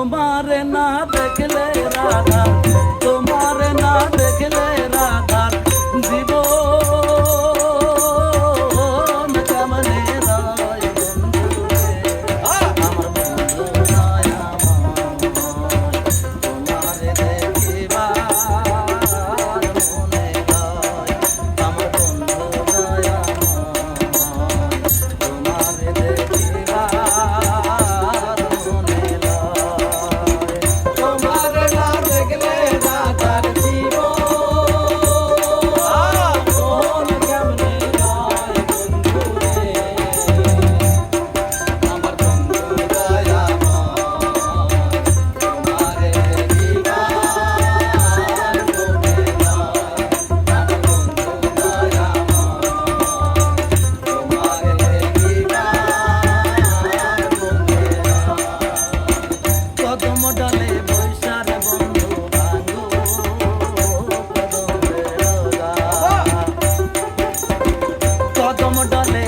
তোমার না দেখলে রাধা তোমার না দেখলে রাধা। টমটমে